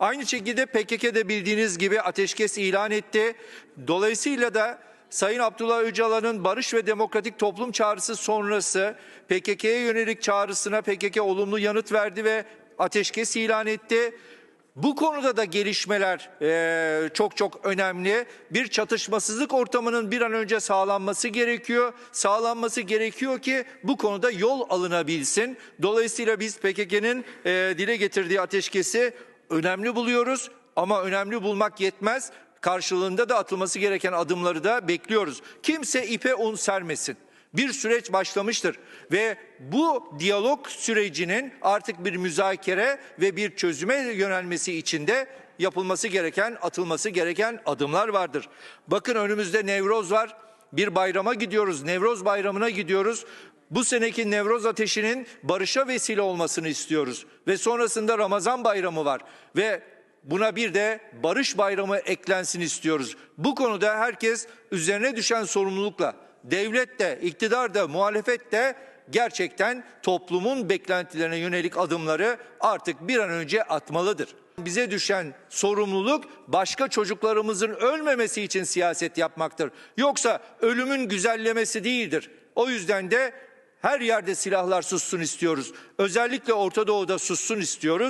Aynı şekilde PKK de bildiğiniz gibi ateşkes ilan etti. Dolayısıyla da Sayın Abdullah Öcalan'ın barış ve demokratik toplum çağrısı sonrası PKK'ye yönelik çağrısına PKK olumlu yanıt verdi ve ateşkes ilan etti. Bu konuda da gelişmeler eee, çok çok önemli. Bir çatışmasızlık ortamının bir an önce sağlanması gerekiyor. Sağlanması gerekiyor ki bu konuda yol alınabilsin. Dolayısıyla biz PKK'nın eee, dile getirdiği ateşkesi önemli buluyoruz ama önemli bulmak yetmez. Karşılığında da atılması gereken adımları da bekliyoruz. Kimse ipe un sermesin bir süreç başlamıştır ve bu diyalog sürecinin artık bir müzakere ve bir çözüme yönelmesi için de yapılması gereken, atılması gereken adımlar vardır. Bakın önümüzde Nevroz var. Bir bayrama gidiyoruz. Nevroz bayramına gidiyoruz. Bu seneki Nevroz ateşinin barışa vesile olmasını istiyoruz ve sonrasında Ramazan bayramı var ve Buna bir de barış bayramı eklensin istiyoruz. Bu konuda herkes üzerine düşen sorumlulukla devlet de, iktidar da, muhalefet de gerçekten toplumun beklentilerine yönelik adımları artık bir an önce atmalıdır. Bize düşen sorumluluk başka çocuklarımızın ölmemesi için siyaset yapmaktır. Yoksa ölümün güzellemesi değildir. O yüzden de her yerde silahlar sussun istiyoruz. Özellikle Orta Doğu'da sussun istiyoruz.